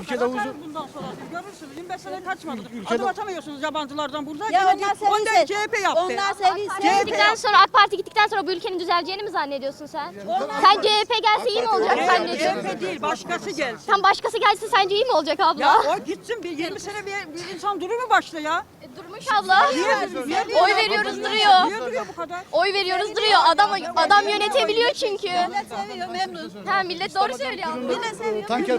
ülkede huzur Atarız bundan sonra siz görürsünüz. 25 sene kaçmadık. Ülkede- Adım atamıyorsunuz yabancılardan burada. Ya Yine onlar diyor, Ondan sevilse. CHP yaptı. Onlar sevilse. CHP Gittikten sonra AK Parti gittikten sonra bu ülkenin düzeleceğini mi zannediyorsun sen? Sen CHP gelse iyi mi olacak zannediyorsun? CHP değil başkası gelsin. Tam başkası gelse sence iyi mi olacak abla? Ya o gitsin bir 20 sene bir, bir insan durur mu başta ya? E, Durmuş abla. Oy veriyoruz duruyor. Niye duruyor bu kadar? Oy veriyoruz duruyor. Adam adam yönetebiliyor çünkü. seviyor memnun. Ha millet doğru söylüyor abla. Millet seviyor. tanker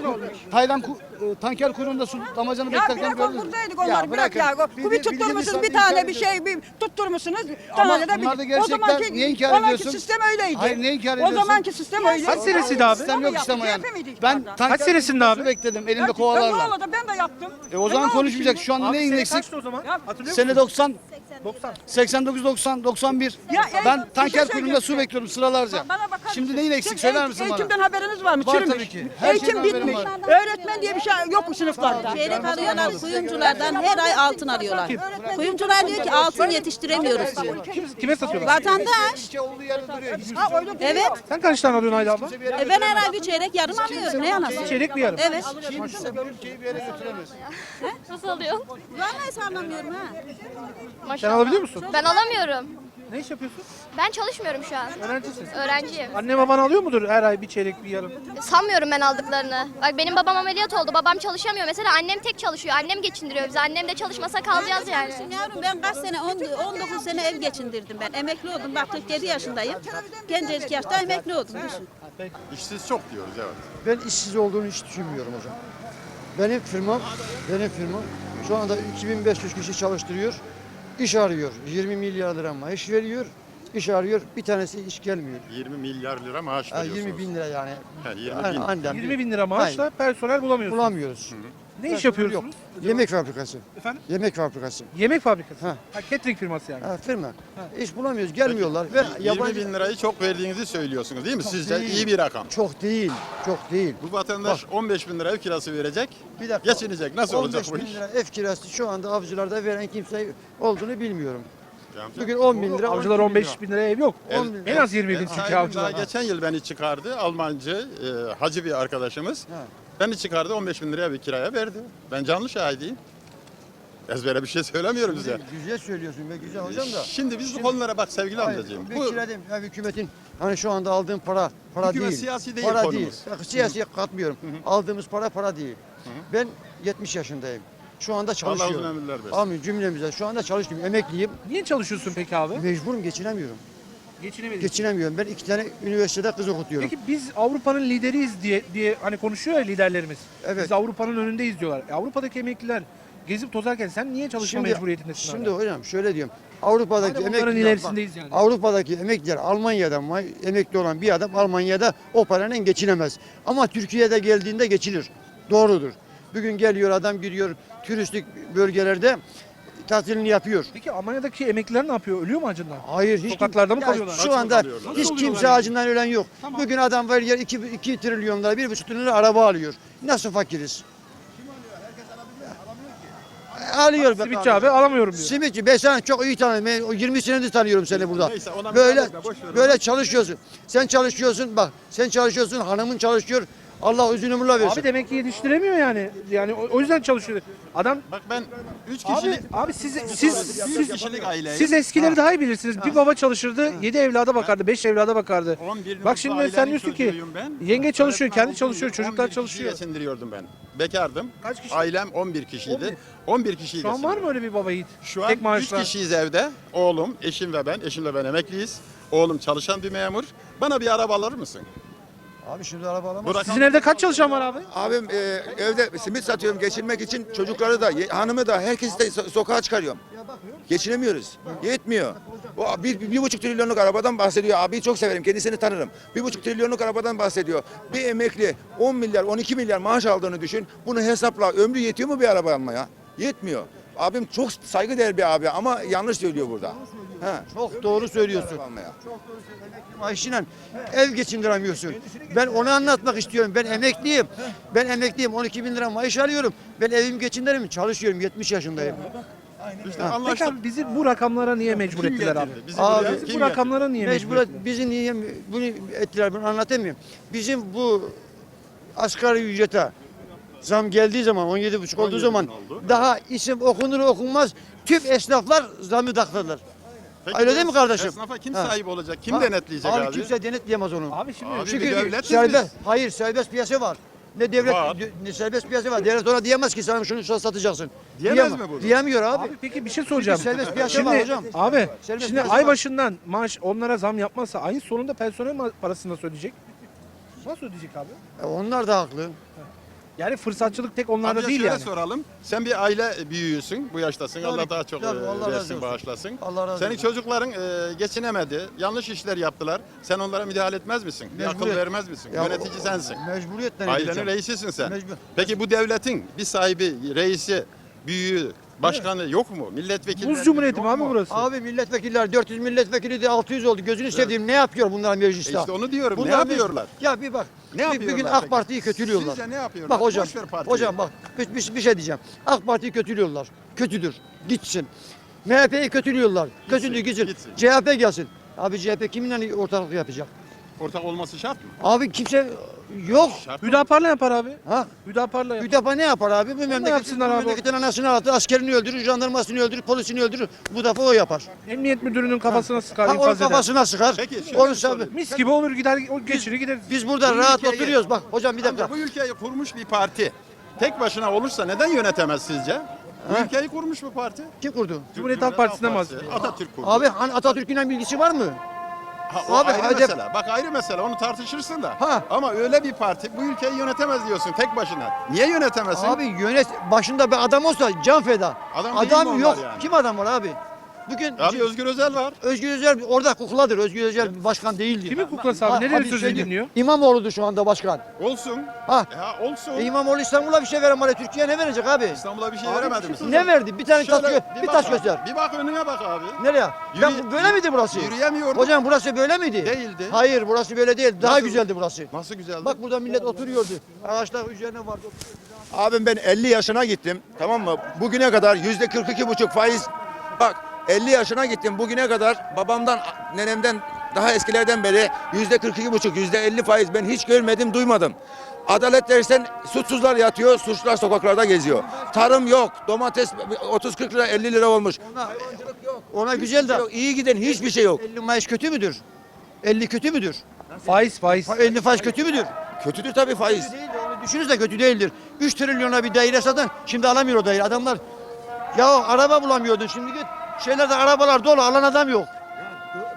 Tayland ku- e, tanker kuyruğunda su damacanı Ya beklerken bırak gördünüz. buradaydık onlar bırak ya. bırakın. Bu bir tutturmuşsunuz bir tane bir şey bir tutturmuşsunuz. Tane de bunlar da bir. gerçekten o zamanki, niye inkar o zamanki ediyorsun? sistem öyleydi. Hayır, niye inkar O ediyorsun? zamanki sistem öyleydi. Kaç senesiydi abi? Sistem yok işte ama yani. Ben tanker senesinde abi? su bekledim elimde Ya, Ben kovalarla. ne ben de yaptım. E o ne zaman konuşmayacak. Şu anda Abi neyin sene eksik? kaçtı o zaman? Ya, Hatırlıyor Sene musun? 90, 90. 89, 90, 91. Ya, e, bir ben şey tanker kuyruğunda söyleyeceğim. su bekliyorum sıralarca. Bana bakar Şimdi mısın? neyin eksik Siz söyler eğit- misin bana? Eğitimden haberiniz var mı? Var Çürümüş. tabii ki. Her Eğitim şeyden haberim bitmiş. var. Öğretmen diye bir şey yok bu sınıflarda. Çeyrek alıyorlar kuyumculardan her ay altın alıyorlar. Kuyumcular diyor ki altın yetiştiremiyoruz diyor. Kim, kime satıyorlar? Vatandaş. İlçe olduğu yerde duruyor. Ha, öyle değil. Evet. Sen kaç tane alıyorsun Ayda abla? E ben her ay bir çeyrek yarım alıyorum. Ne yanası? Çeyrek bir yarım. Evet. Kimse bu ülkeyi bir yere götüremez. Nasıl alıyorsun? Vallahi sanmıyorum ha. Sen alabiliyor musun? Ben alamıyorum. Ne iş yapıyorsun? Ben çalışmıyorum şu an. Öğrencisin. Öğrenciyim. Anne baban alıyor mudur her ay bir çeyrek bir yarım? Sanmıyorum ben aldıklarını. Bak benim babam ameliyat oldu. Babam çalışamıyor. Mesela annem tek çalışıyor. Annem geçindiriyor bizi. Annem de çalışmasa kalacağız yani. Yavrum ben kaç sene, 10 19 sene ev geçindirdim ben. Emekli oldum. Bak 47 yaşındayım. Gencecik yaşta emekli oldum düşün. İşsiz çok diyoruz evet. Ben işsiz olduğunu hiç düşünmüyorum hocam. Benim firmam, benim firmam şu anda 2500 kişi çalıştırıyor. İş arıyor. 20 milyar lira maaş veriyor. İş arıyor. Bir tanesi iş gelmiyor. 20 milyar lira maaş veriyorsunuz. 20 bin lira yani. Ha, 20 Aynen, bin. Annem. 20 bin lira maaşla personel bulamıyorsun. bulamıyoruz. Ne iş yapıyorsunuz? Yemek fabrikası. Efendim? Yemek fabrikası. Yemek fabrikası. Ha. Ha, catering firması yani. Ha, firma. İş bulamıyoruz. Gelmiyorlar. Ve 20 yabancı bin lirayı çok verdiğinizi söylüyorsunuz değil mi? Sizce değil. iyi bir rakam. çok değil. Çok değil. Bu vatandaş 15 bin lira ev kirası verecek. Bir dakika. Geçinecek. Nasıl olacak 15 bu bin iş? lira ev kirası şu anda avcılarda veren kimse olduğunu bilmiyorum. Bugün 10 bin lira. Avcılar 12 bin 15 bin liraya ev yok. ev- 10 bin En az 20 bin çünkü daha avcılar. geçen yıl beni çıkardı. Almancı, e, hacı bir arkadaşımız. Ha. Beni çıkardı 15 bin liraya bir kiraya verdi. Ben canlı şahidiyim. Ezbere bir şey söylemiyorum size. Güzel söylüyorsun be güzel hocam da. Şimdi biz bu konulara bak sevgili amcacığım. Bir Bu kiradım ya hükümetin hani şu anda aldığım para para Hükümet değil. siyasi değil para konumuz. değil. Bak, siyasiye katmıyorum. Aldığımız para para değil. Ben 70 yaşındayım. Şu anda Allah çalışıyorum. uzun ömürler versin. Amin cümlemize. Şu anda çalışıyorum. Emekliyim. Niye çalışıyorsun peki abi? Mecburum geçinemiyorum. Geçinemedin. Geçinemiyorum. Ben iki tane üniversitede kız okutuyorum. Peki biz Avrupa'nın lideriyiz diye diye hani konuşuyor ya liderlerimiz. Evet. Biz Avrupa'nın önündeyiz diyorlar. E, Avrupa'daki emekliler gezip tozarken sen niye çalışma mecburiyetindesin şimdi hala? hocam şöyle diyorum. Avrupa'daki onların emekliler, ilerisindeyiz yani. Avrupa'daki emekliler Almanya'da ma- emekli olan bir adam Almanya'da o parayla geçinemez. Ama Türkiye'de geldiğinde geçilir. Doğrudur. Bugün geliyor adam gidiyor turistik bölgelerde tatilini yapıyor. Peki Almanya'daki emekliler ne yapıyor? Ölüyor mu acından? Hayır hiç Sokaklarda mı Ya kalıyorlar? Şu anda kalıyorlar? hiç kimse yani? acından ölen yok. Bugün adam var yer 2, 2 trilyon lira, 1,5 trilyon lira araba alıyor. Nasıl fakiriz? Alıyor be Simitçi kardeşim. abi alamıyorum diyor. Simitçi ben sana çok iyi tanıyorum. Ben o 20 senedir tanıyorum seni burada. Neyse, ona böyle böyle çalışıyorsun. Sen çalışıyorsun bak. Sen çalışıyorsun, hanımın çalışıyor. Allah uzun ömürler versin. Abi demek ki yetiştiremiyor yani. Yani o, o yüzden çalışıyor. Adam Bak ben 3 Abi, kişilik abi siz siz Üç siz, kişilik aileyim. siz eskileri daha iyi bilirsiniz. Bir baba çalışırdı, 7 evlada bakardı, 5 evlada bakardı. 11 Bak şimdi sen ailenin diyorsun ki çocuğuyum ben. yenge çalışıyor, kendi çalışıyor, çocuklar 11 kişiyi çalışıyor. geçindiriyordum ben. Bekardım. Kaç kişi? Ailem 11 kişiydi. 11 kişiyi Şu an var mı öyle bir baba yiğit? Şu an Tek 3 maaşla. kişiyiz evde. Oğlum, eşim ve ben. Eşimle ben emekliyiz. Oğlum çalışan bir memur. Bana bir araba alır mısın? Abi şimdi araba alamaz. Sizin evde kaç çalışan var abi? Abim e, evde simit satıyorum geçinmek için çocukları da ye- hanımı da herkesi de so- sokağa çıkarıyorum. Geçinemiyoruz. Yetmiyor. O bir, bir, bir buçuk trilyonluk arabadan bahsediyor. Abi çok severim kendisini tanırım. Bir buçuk trilyonluk arabadan bahsediyor. Bir emekli 10 milyar 12 milyar maaş aldığını düşün. Bunu hesapla ömrü yetiyor mu bir araba almaya? Yetmiyor. Abim çok saygıdeğer bir abi ama yanlış söylüyor burada. He. Çok doğru söylüyorsun. şey Araba almaya. Maaşıyla ev geçindiremiyorsun. Ben onu anlatmak istiyorum. Ben emekliyim. Ben emekliyim. 12 bin lira maaş alıyorum. Ben evimi geçindiririm. Çalışıyorum. 70 yaşındayım. İşte Peki anlaştık. abi bizi bu rakamlara niye mecbur Kim ettiler abi? getirdi? Bizi Abi, buraya Bizi kim bu rakamlara niye mecbur Mecbur ettiler? bizi niye bunu ettiler ben anlatamıyorum. Bizim bu asgari ücrete Zam geldiği zaman 17,5 olduğu 17 zaman oldu. daha isim okunur okunmaz tüm esnaflar zamı takladılar. Peki Öyle değil mi kardeşim? Esnafa kim Ha. sahip olacak? Kim Ha, denetleyecek abi? kimse denetleyemez onu. Abi şimdi Abi Çünkü bir devletiz serbest, biz. hayır serbest piyasa var. Ne devlet Var. ne serbest piyasa var. Devlet ona diyemez ki sana şunu şunu satacaksın. Diyemez Diyemez- mi bunu? Diyemiyor abi. Abi peki bir şey soracağım. serbest piyasa şimdi, var hocam. Abi Serbest şimdi piyasa ay var. başından maaş onlara zam yapmazsa ayın sonunda personel ma- parasını nasıl ödeyecek? Nasıl ödeyecek abi? E, onlar da haklı. Yani fırsatçılık tek onlarda Amca değil şöyle yani. soralım. Sen bir aile büyüğüsün. Bu yaştasın. Tabii, Allah daha çok tabii, e, Allah razı versin, olsun. bağışlasın. Allah razı Senin olsun. çocukların e, geçinemedi. Yanlış işler yaptılar. Sen onlara müdahale etmez misin? Bir akıl Mecburiyet. vermez misin? Ya, Yönetici sensin. Mecburiyetten Ailenin edeceğim. reisisin sen. Mecbur. Peki bu devletin bir sahibi, reisi, büyüğü, başkanı yok mu? Milletvekili Buz Cumhuriyeti mi abi burası? Abi milletvekiller 400 milletvekili de 600 oldu. Gözünü seveyim ne yapıyor bunlar mecliste? E işte onu diyorum. Ne Bunlar yapıyorlar? meclis- Ya bir bak. Ne bir, bir yapıyorlar gün peki? AK Parti'yi kötülüyorlar. Sizce ne yapıyorlar? Bak hocam. Hocam bak bir, bir, bir şey diyeceğim. AK Parti'yi kötülüyorlar. Kötüdür. Gitsin. MHP'yi kötülüyorlar. Kötüdür gitsin. gitsin. CHP gelsin. Abi CHP kiminle ortaklık yapacak? Ortak olması şart mı? Abi kimse yok. Hüdapar'la yapar abi. Ha? Hüdapar'la yapar. Hüdapa ne yapar abi? Bu memleketin, abi. memleketin anasını ağlatır, askerini öldürür, jandarmasını öldürür, polisini öldürür. Bu defa o yapar. Emniyet müdürünün kafasına sıkar, Ha, onun infaz eder. kafasına sıkar. Peki, şöyle Onu bir sabi- sorayım. Mis gibi olur gider, o geçirir gideriz. Biz burada Bu rahat ülkeyi- oturuyoruz. Bak hocam bir dakika. Amca bu ülkeyi kurmuş bir parti tek başına olursa neden yönetemez sizce? Bu ülkeyi kurmuş bu parti. Kim kurdu? Cumhuriyet Halk Partisi'ne mi Partisi, bahsediyor? Atatürk kurdu. Abi hani Atatürk'ün bilgisi var mı? Ha, o abi, ayrı HDP mesele. Bak ayrı mesele onu tartışırsın da. Ha. Ama öyle bir parti bu ülkeyi yönetemez diyorsun tek başına. Niye yönetemezsin? Abi yönet başında bir adam olsa can feda. Adam değil mi onlar yok. yani? Kim adam var abi? Bugün Abi Özgür Özel var. Özgür Özel orada kukladır. Özgür Özel başkan değildir. Kimin kuklası abi? Nereye abi sözü söyleyeyim. dinliyor? İmamoğlu'dur şu anda başkan. Olsun. Ha. Ya olsun. E, İmamoğlu İstanbul'a bir şey veremedi. Türkiye'ye ne verecek abi? İstanbul'a bir şey veremedi mi? Ne verdi? Bir tane taş, gö- bir taş göster. Bir bak önüne bak abi. Nereye? Ben, Yürü- böyle miydi burası? Yürüyemiyorduk. Hocam burası böyle miydi? Değildi. Hayır burası böyle değil. Daha Nasıl? güzeldi burası. Nasıl güzeldi? Bak burada millet oturuyordu. Ağaçlar üzerine vardı. Abim ben 50 yaşına gittim tamam mı? Bugüne kadar yüzde 42 buçuk faiz. Bak 50 yaşına gittim bugüne kadar babamdan nenemden daha eskilerden beri yüzde 42 buçuk yüzde 50 faiz ben hiç görmedim duymadım. Adalet dersen suçsuzlar yatıyor, suçlular sokaklarda geziyor. Tarım yok, domates 30-40 lira 50 lira olmuş. Ona güzel de Yok, iyi giden hiçbir şey yok. 50 maaş kötü müdür? 50 kötü müdür? Faiz faiz. 50 faiz kötü müdür? Kötüdür tabii faiz. Kötü değildir. Onu düşünürüz de kötü değildir. 3 trilyona bir daire satan şimdi alamıyor o daire. Adamlar ya araba bulamıyordun şimdi git şeylerde arabalar dolu alan adam yok.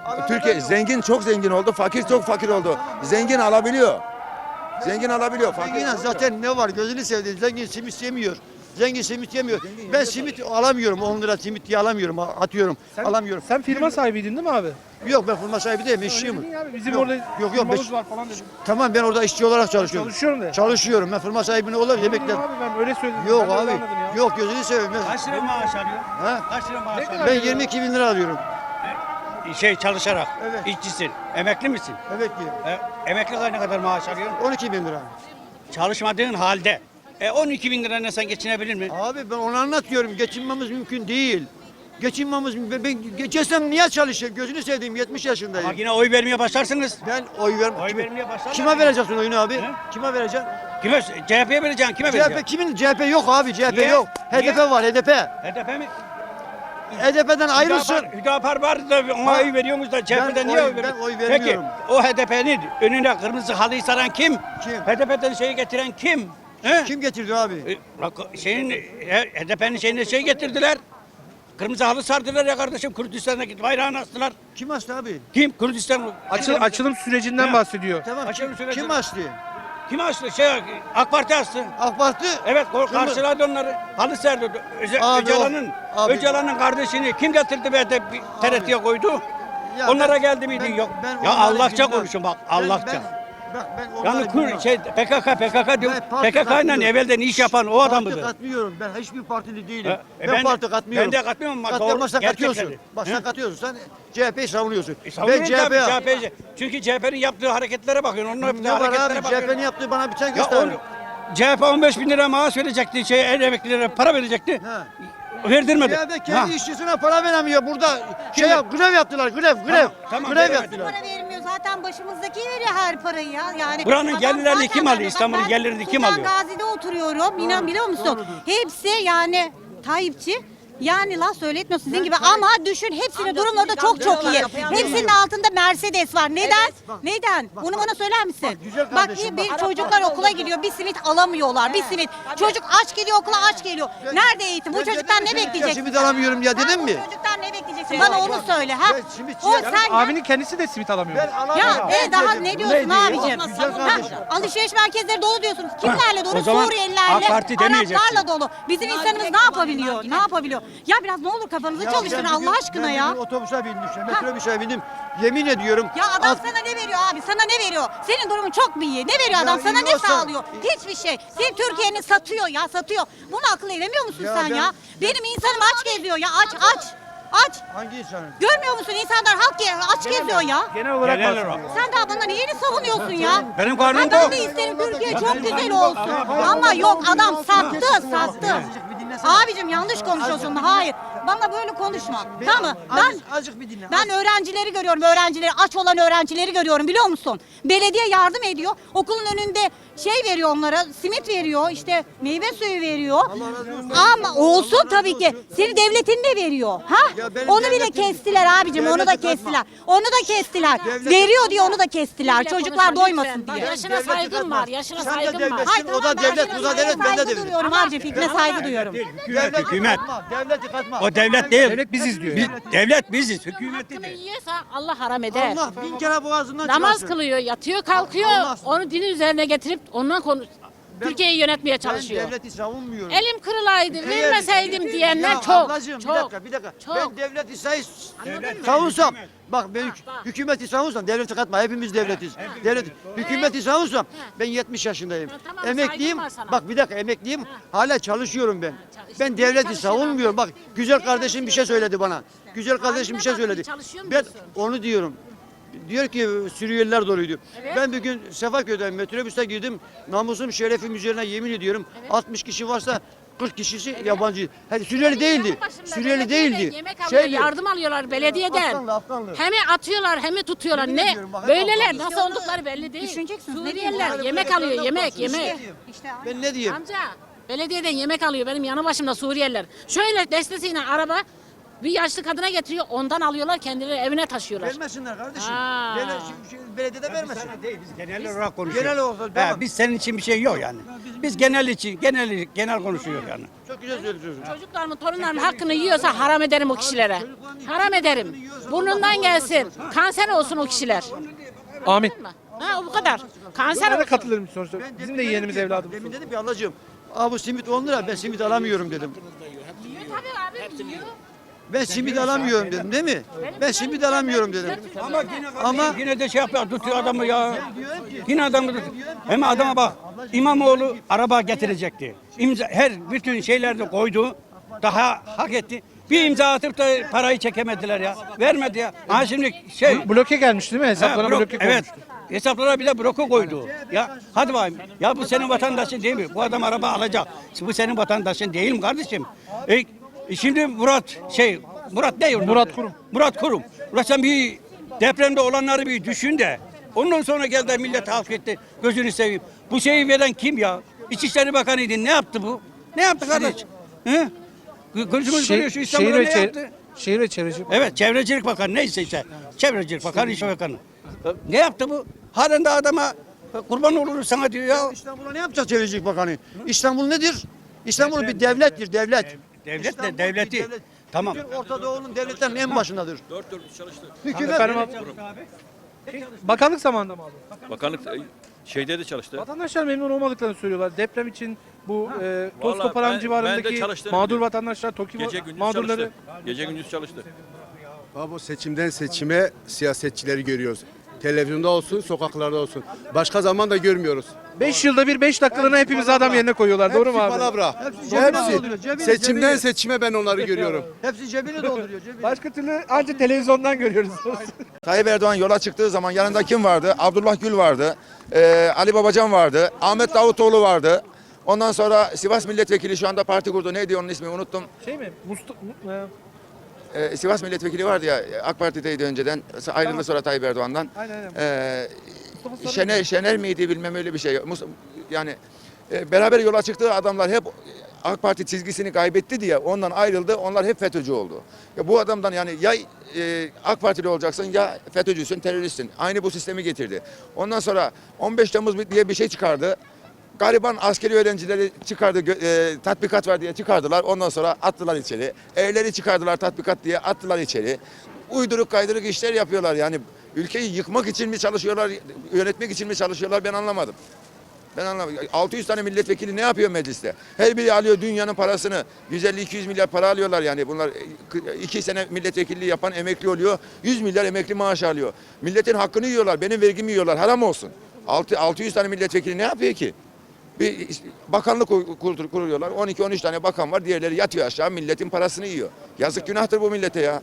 Alan Türkiye adam yok. zengin çok zengin oldu, fakir çok fakir oldu. Zengin alabiliyor. Zengin alabiliyor. Fakir Zengin zaten ne var gözünü sevdiğin zengin simit yemiyor. Zengin simit yemiyor. Ben simit alamıyorum 10 lira simit diye alamıyorum atıyorum. Sen, alamıyorum. Sen firma sahibiydin değil mi abi? Yok ben firma sahibi değilim işçiyim. Ya abi, Bizim Yok, orada yok, yok, beş- var falan dedim. Tamam ben orada işçi olarak çalışıyorum. Çalışıyorum de. Çalışıyorum ben firma sahibine olur yemekler. Abi ben öyle söyledim. Yok Ben abi. Yok gözünü seveyim. Ben, Kaç lira maaş alıyor? ha? Kaç lira maaş alıyor? ben 22 bin lira alıyorum. Şey çalışarak. Evet. İşçisin. Emekli misin? Evet E, emekli ne kadar maaş alıyorsun? 12 bin lira. Çalışmadığın halde. E 12 bin lira ne sen geçinebilir mi? Abi ben onu anlatıyorum. Geçinmemiz mümkün değil. Geçinmemiz ben, ben geçesem niye çalışayım? Gözünü sevdiğim 70 yaşındayım. Bak yine oy vermeye başlarsınız. Ben oy ver. Oy vermeye başlarlar. kime vereceksin oyunu abi? He? Kime vereceksin? Kime? CHP'ye vereceksin. Kime vereceksin? CHP kimin? CHP yok abi. CHP Niye? yok. Niye? HDP var. HDP. HDP mi? HDP'den ayrılsın. Hüdapar, vardı da ona oy veriyorsunuz da CHP'den niye oy- oy veriyorsunuz? ben oy Peki vermiyorum. o HDP'nin önüne kırmızı halıyı saran kim? Kim? HDP'den şeyi getiren kim? He? Kim getirdi abi? E, şeyin HDP'nin şeyine şey getirdiler. Kırmızı halı sardılar ya kardeşim Kürdistan'a git bayrağını astılar. Kim astı abi? Kim? Kürdistan. Açıl, açılım sürecinden Ha. bahsediyor. Tamam. Kim, şöyle kim astı? Kim astı? Şey AK Parti astı. AK Parti. Evet karşıladı onları. Halı serdi. Öze, Öcalan'ın Öcalan'ın kardeşini kim getirdi ve de TRT'ye koydu? Ya Onlara ben- geldi miydi? ben- Yok. ben ya Allahça konuşun bak Ben- Allahça. ben- Bak ben yani onları Kür, bilmem. şey PKK PKK diyor. Ben parti PKK ile katmıyorum. evvelden iş yapan o Parti katmıyorum. Ben hiçbir partili değilim. Ha, e ben, ben de- parti katmıyorum. ben de katmıyorum ama doğru- gerçekleri. katıyorsun. Bak sen Hı? katıyorsun. Sen CHP'yi savunuyorsun. E, savunuyorum tabii CHP'ye CHP'yi. Çünkü CHP'nin yaptığı hareketlere bakıyorsun. Onun yaptığı Ne var hareketlere abi? bakıyorsun. CHP'nin yaptığı bana bir tane Ya göster. CHP 15 bin lira maaş verecekti. Şey, el emeklilere para verecekti. Ha. Verdirmedi. Ha. kendi işçisine para veremiyor. Burada şey Kim? yap, grev yaptılar. Grev, grev. tamam, grev veremedi. yaptılar. Para verilmiyor zaten başımızdaki veriyor her parayı ya. Yani Buranın adam gelirlerini zaten kim alıyor? bak İstanbul'un ben gelirini kim Sultan alıyor? Gazi'de oturuyorum. İnan biliyor musun? Hepsi yani Tayyipçi. Yani laf söyletmiyor sizin gibi ama düşün hepsinin durumları da çok çok iyi. Hepsinin altında Mercedes var. Neden? Neden? Bunu bana söyler misin? güzel Bak kardeşim, bir çocuklar okula gidiyor. Bir simit alamıyorlar. Bir simit. Çocuk aç gidiyor okula aç geliyor. Nerede eğitim? Bu çocuktan ne bekleyeceksin? Simit alamıyorum ya dedim bu mi? çocuktan ne bekleyeceksin? Bana onu söyle ha. Ben O sen Abinin kendisi de simit alamıyor. Ben alamıyorum. ya e daha ne diyorsun diyor? abicim? Güzel Ha, kardeşim. alışveriş merkezleri dolu diyorsunuz. Kimlerle dolu? o zaman Suriyelilerle, AK Parti demeyeceksin. Araplarla dolu. Bizim insanımız ne yapabiliyor? Ne yapabiliyor? Ya biraz ne olur kafanızı Ya çalıştırın ben bugün- Allah aşkına ben ya. bugün otobüse bindim, işte, metrobüse bindim. Yemin ediyorum. Ya adam alt- sana ne veriyor abi? Sana ne veriyor? Senin durumun çok mu iyi? Ne veriyor adam? Sana ne yiyorsa- sağlıyor? Hiçbir şey. Senin Türkiye'nin satıyor ya satıyor. Bunu akıl edemiyor musun Ya sen ben- ya? Benim insanım aç geziyor ya aç aç. Aç. Hangi insanın? Görmüyor musun insanlar halk ge- aç geziyor ya. Genel olarak Genel bahsediyor. olarak. Sen daha bana neyini savunuyorsun ya? Benim karnım Ben tok. de isterim Türkiye çok güzel olsun. Ama yok adam sattı sattı. Abicim yanlış konuşuyorsun. Hayır. Bana böyle konuşma. Tamam mı? Ben Azıcık, azıcık bir dinle. ben öğrencileri görüyorum, öğrencileri aç olan öğrencileri görüyorum biliyor musun? Belediye yardım ediyor. Okulun önünde şey veriyor onlara, simit veriyor, işte meyve suyu veriyor. Ama olsun tabii ki. Seni devletin de veriyor. Ha? Ya benim Onu bile devletim- kestiler abicim, onu da katma. kestiler. Onu da kestiler. Veriyor diye onu da kestiler. Çocuklar doymasın diye. Yaşına saygım var, yaşına Sen de saygım var. devletsin, Hayır, o da tamam, ben devlet, bu da devlet, ben de saygı devlet. duyuyorum abicim, fikrine saygı duyuyorum. Hükümet, hükümet. katma, devleti katma. O devlet değil. Devlet biziz diyor. Biz, devlet biziz, hükümet Hakkını değil. yiyorsa Allah haram eder. Allah bin kere boğazından Namaz çıkarsın. kılıyor, yatıyor, kalkıyor. Allah- Onu dinin üzerine getirip ondan konuş. Türkiye'yi yönetmeye Ben çalışıyor. devleti savunmuyorum. Elim kırılaydı, Eğer- vermeseydim diyenler Ya çok. ablacığım, çok. bir dakika bir dakika. Çok. Ben devleti say savunsam bak ben hük- bak. hükümeti savunsam devleti katma hepimiz devletiz. Devlet hükümeti savunsam ben 70 yaşındayım. Ha, tamam, emekliyim. saygım var sana. Bak bir dakika emekliyim. Hala çalışıyorum ben. çalış. Ben devleti Çalışıyorsun savunmuyorum. Bak güzel kardeşim bir şey söyledi bana. Güzel kardeşim bir şey bak, söyledi. çalışıyor Ben musun? onu diyorum. Diyor ki Suriyeliler doluydu. Evet. Ben bir gün Sefaköy'den metrobüse girdim. Namusum şerefim üzerine yemin ediyorum. 60 kişi varsa 40 kişisi yabancı. Hani Suriyeli değildi. Suriyeli değildi. Yemek alıyor, Şeydi. yardım alıyorlar belediyeden. Afganlı, Afganlı. Hem atıyorlar hem tutuyorlar. Yemin Ne? bak, Böyleler Afganlı. nasıl oldukları belli değil. Düşüneceksiniz, ne Suriyeliler yemek alıyor, yemek, yemek. Ben ne diyeyim? Amca belediyeden yemek alıyor benim yanı başımda Suriyeliler. Şöyle destesiyle araba bir yaşlı kadına getiriyor ondan alıyorlar kendileri evine taşıyorlar. Vermesinler kardeşim. Ha. Devlet, şey- şey, belediyede vermesin. Değil, biz genel olarak konuşuyoruz. Genel olarak, He, tamam. biz senin için bir şey yok yani. Biz genel için, genel genel konuşuyoruz yani. Çok güzel söylüyorsun. Çocuklarımın, torunlarımın hakkını yiyorsa haram ederim o kişilere. Haram ederim. Burnundan gelsin. Kanser olsun o kişiler. Amin. Ha o bu kadar. Kanser Ben de olsun. katılırım sonuçta. Bizim de yeğenimiz evladımız. Demin dedim ki ablacığım. Aa bu simit 10 lira ben simit alamıyorum dedim. Tabii abi yiyor. Ben simit alamıyorum dedim değil mi? Ben simit alamıyorum dedim. Ama yine, Ama- yine de şey yapıyor, tutuyor adamı ya. Yine adamı tutuyor. Hem adama bak, İmamoğlu araba getirecekti. İmza, her bütün şeylerde koydu. Daha hak etti. Bir imza atıp da parayı çekemediler ya. Vermedi ya. Ha şimdi şey... Bloke gelmiş değil mi? Hesaplara blok- bloke evet. koymuş. Hesaplara bile bloku koydu. Ya hadi bakayım. Ya bu senin vatandaşın değil mi? Bu adam araba alacak. Bu senin vatandaşın değil mi kardeşim? E şimdi Murat şey Murat ne? Murat Kurum. Murat Kurum. Ulan sen bir depremde olanları bir düşün de. Ondan sonra gel de millet halk etti. Gözünü seveyim. Bu şeyi veren kim ya? İçişleri Bakanı'ydı. Ne yaptı bu? Ne yaptı kardeş? He? Gözümüz görüyor şu Şey, İstanbul'da ne yaptı? şehir ve çevrecilik. Evet çevrecilik bakanı neyse işte. Çevrecilik bakanı, iş bakanı. Ne yaptı bu? Halen de adama kurban oluruz sana diyor ya. İstanbul'a ne yapacak Çevrecilik Bakanı? İstanbul nedir? İstanbul bir devlettir, devlet. Devlet de İstanbul devleti. devlet. Tamam. Bütün Orta Doğu'nun devletlerin en başındadır. Dört dört çalıştı. Hükümet Efendim abi. Bakanlık zamanında mı abi? Bakanlık e, şeyde de çalıştı. Vatandaşlar memnun olmadıklarını söylüyorlar. Deprem için bu e, toz Vallahi ben- de civarındaki çalıştığını mağdur biliyorum. vatandaşlar, TOKİ Gece gündüz mağdurları çalıştı. Gece gündüz çalıştı. Abi seçimden seçime siyasetçileri görüyoruz. Televizyonda olsun, sokaklarda olsun. Başka zaman da görmüyoruz. 5 yılda bir 5 dakikalığına hepimizi adam yerine koyuyorlar. Doğru mu abi? palavra. Hepsi cebine dolduruyor, Hepsi. cebine, Seçimden cebine. seçime ben onları görüyorum. Hepsi cebini dolduruyor. Cebini. Başka türlü ancak televizyondan görüyoruz. Tayyip Erdoğan yola çıktığı zaman yanında kim vardı? Abdullah Gül vardı. Ee, Ali Babacan vardı. Ahmet Davutoğlu vardı. Ondan sonra Sivas Milletvekili şu anda parti kurdu. Neydi onun ismi unuttum. şey mi? Mustu, mu- e, e, Sivas milletvekili vardı ya AK Parti'deydi önceden ayrıldı sonra Tayyip Erdoğan'dan. Aynen, aynen. E, Mustafa Sarıgül. Şener, Şener miydi bilmem öyle bir şey. Yani e, beraber yola çıktığı adamlar hep AK Parti çizgisini kaybetti diye ondan ayrıldı. Onlar hep FETÖ'cü oldu. Ya bu adamdan yani ya e, AK Partili olacaksın ya FETÖ'cüsün, teröristsin. Aynı bu sistemi getirdi. Ondan sonra 15 Temmuz diye bir şey çıkardı. Gariban askeri öğrencileri çıkardı, e, tatbikat var diye çıkardılar. Ondan sonra attılar içeri. Evleri çıkardılar tatbikat diye attılar içeri. Uyduruk kaydırık işler yapıyorlar yani. Ülkeyi yıkmak için mi çalışıyorlar, yönetmek için mi çalışıyorlar ben anlamadım. Ben anlamadım. 600 tane milletvekili ne yapıyor mecliste? Her biri alıyor dünyanın parasını. 150-200 milyar para alıyorlar yani. Bunlar 2 sene milletvekilliği yapan emekli oluyor. 100 milyar emekli maaş alıyor. Milletin hakkını yiyorlar. Benim vergimi yiyorlar. Haram olsun. 6, 600 tane milletvekili ne yapıyor ki? Bir bakanlık kur- kur- kuruyorlar. 12-13 tane bakan var. Diğerleri yatıyor aşağı milletin parasını yiyor. Yazık günahtır bu millete ya.